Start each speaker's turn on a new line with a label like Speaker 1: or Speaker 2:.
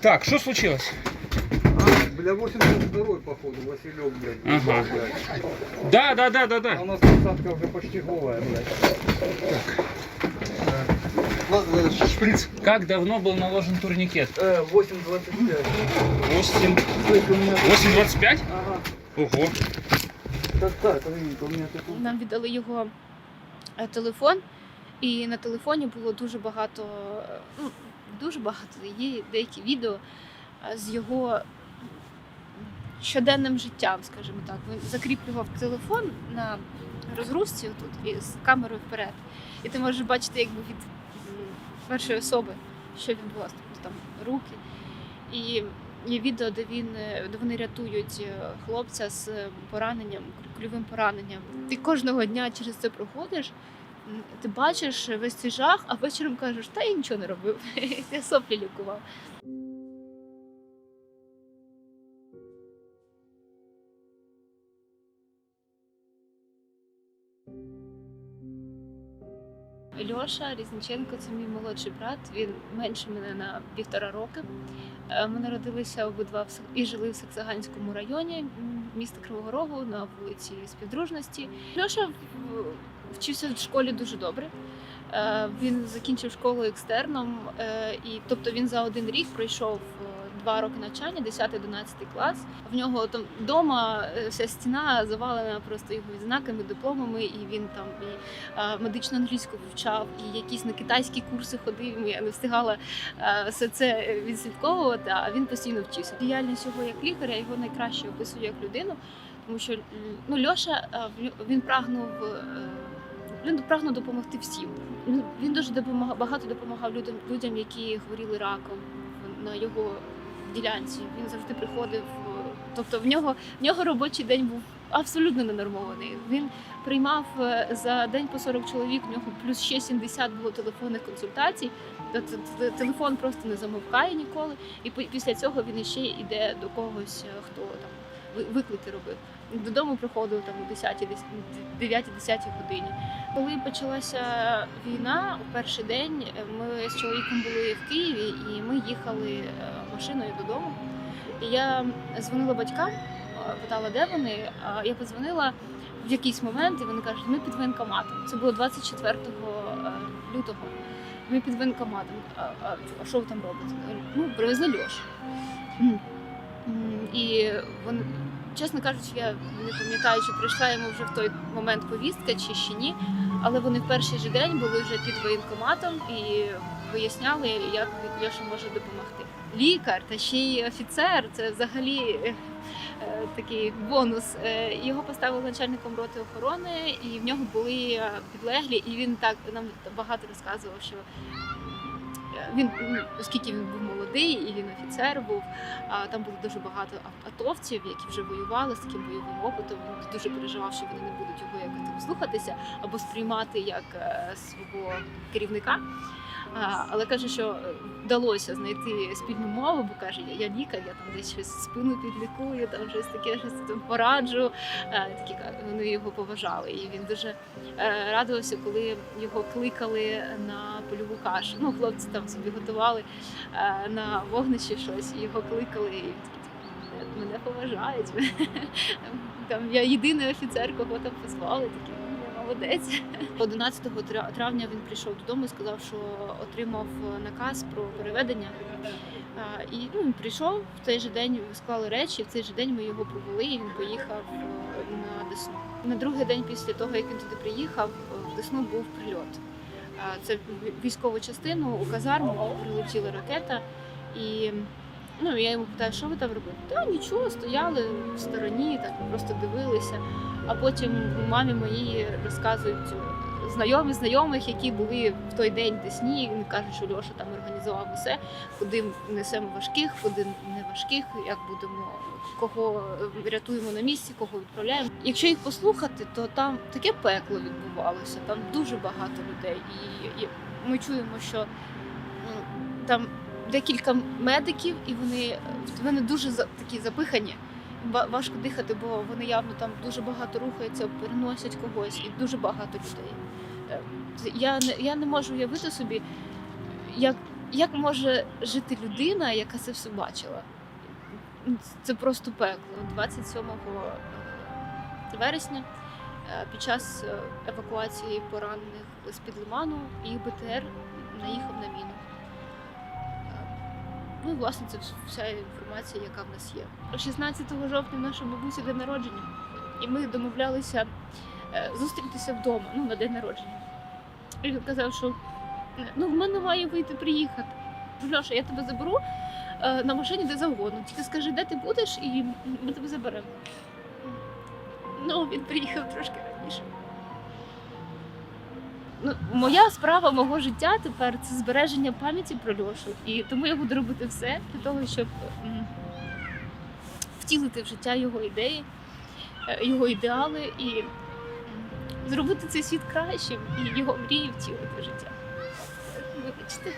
Speaker 1: Так, что случилось?
Speaker 2: А, бля, 82 походу, Василек, блядь.
Speaker 1: Ага.
Speaker 2: блядь.
Speaker 1: Да, да, да, да,
Speaker 2: А
Speaker 1: да.
Speaker 2: у нас посадка уже почти голая, блядь. Ладно, шприц.
Speaker 1: Как давно был наложен турникет?
Speaker 2: Э, 8,25.
Speaker 1: 8...
Speaker 2: Слышь, у меня...
Speaker 1: 8.25?
Speaker 2: Ага.
Speaker 1: Ого.
Speaker 2: Так, так, видите, у меня тут...
Speaker 3: Нам віддали його е, телефон, і на телефоні було дуже багато, е, ну, дуже багато, є деякі відео з його щоденним життям, скажімо так. Він закріплював телефон на розгрузці тут і з камерою вперед. І ти можеш бачити якби від першої особи, що відбулося, тобто там руки. І є відео, де він де вони рятують е, хлопця з пораненням, кульовим пораненням. Ти кожного дня через це проходиш. Ти бачиш весь цей жах, а вечором кажеш, та я нічого не робив. Я соплі лікував. Льоша Різниченко це мій молодший брат. Він менше мене на півтора роки. Е, Ми народилися обидва і жили в Саксаганському районі міста Кривого Рогу на вулиці Співдружності. Льоша вчився в школі дуже добре. Е, Він закінчив школу екстерном, е, і тобто він за один рік пройшов е, два роки навчання, 10-11 клас. В нього там вдома е, вся стіна завалена просто його відзнаками, дипломами, і він там і е, медичну англійську вивчав, і якісь на китайські курси ходив. Я не встигала е, все це відслідковувати, а він постійно вчився. Діяльність його як лікаря його найкраще описує як людину, тому що ну, Льоша він прагнув. Він прагнув допомогти всім. Він дуже допомагав багато допомагав людям, людям, які хворіли раком на його ділянці. Він завжди приходив. е, Тобто в нього в нього робочий день був абсолютно ненормований. Він приймав е, за день по 40 чоловік. В нього плюс ще 70 було телефонних консультацій. Телефон просто не замовкає ніколи. І після цього він іще йде до когось, е, хто там виклики робив. Додому приходив там о 10 9-10 годині. Коли почалася війна, у перший день ми з чоловіком були в Києві і їхали е, машиною додому. І я дзвонила батькам, е, питала, де вони. Я подзвонила в якийсь момент, і вони кажуть, ми під воєнкоматом. Це було 24 е, лютого. Ми під воєнкоматом. А, що ви там робите? Ну, привезли. М, І вони, чесно кажучи, я не пам'ятаю, чи прийшла йому вже в той момент повістка, чи ще ні. Але вони в перший же день були вже під воєнкоматом і виясняли, як Льоша може допомогти. Лікар та ще й офіцер це взагалі е, е, такий бонус. Е, Його поставили начальником роти охорони, і в нього були підлеглі, і він так нам багато розказував, що він, ну, оскільки він був молодий і він офіцер був, там було дуже багато атовців, які вже воювали з таким бойовим опитом. Він дуже переживав, що вони не будуть його якось слухатися або сприймати як е, свого керівника. Але каже, що е, вдалося знайти спільну мову, бо каже, я, я лікар, я там десь щось спину підлікую, там щось таке, щось там пораджу. Такі вони його поважали. І він дуже е, радувався, коли його кликали на польову кашу. Ну, хлопці там собі готували е, на вогнищі щось, його кликали. І «Мене- поважають. Там я єдиний офіцер, кого там позвали, такий «Ну, я молодець. 11 травня він прийшов додому і сказав, що отримав наказ про переведення. І ну, він прийшов в цей же день, склали речі. В цей же день ми його провели, і він поїхав е, на Десну. На другий день після того, як він туди приїхав, е, в Десну був прильот. Це військову частину у казарму прилетіла ракета, і ну я йому питаю, що ви там робили? Та нічого, стояли в стороні, так просто дивилися. А потім мамі моїй розказують знайомі знайомих, які були в той день в Десні. Він каже, що Льоша там організував усе, куди несемо важких, куди не важких, як будемо кого е, рятуємо на місці, кого відправляємо. Якщо їх послухати, то там таке пекло відбувалося. Там дуже багато людей, і, і ми чуємо, що там декілька медиків, і вони, вони дуже такі запихані. Ва- Важко дихати, бо вони явно там дуже багато рухаються, переносять когось, і дуже багато людей. Е, Я не, я не можу уявити собі, як як може жити людина, яка це все бачила? Це просто пекло. 27 е, вересня е, під час евакуації поранених з-під лиману і БТР наїхав на міну. Ну і власне це вся інформація, яка в нас є. 16 жовтня в нашої бабусі день народження, і ми домовлялися е, зустрітися вдома ну, на день народження. І він казав, що е, ну, в мене має вийти приїхати. Льоша, я тебе заберу е, на машині де завгодно. Тільки скажи, де ти будеш, і ми тебе заберемо. Ну, він приїхав трошки раніше. Ну, моя справа мого життя тепер це збереження пам'яті про Льошу. І тому я буду робити все для того, щоб втілити в життя його ідеї, е, його ідеали і зробити цей світ кращим і його мрії втілити в життя. Вибачте.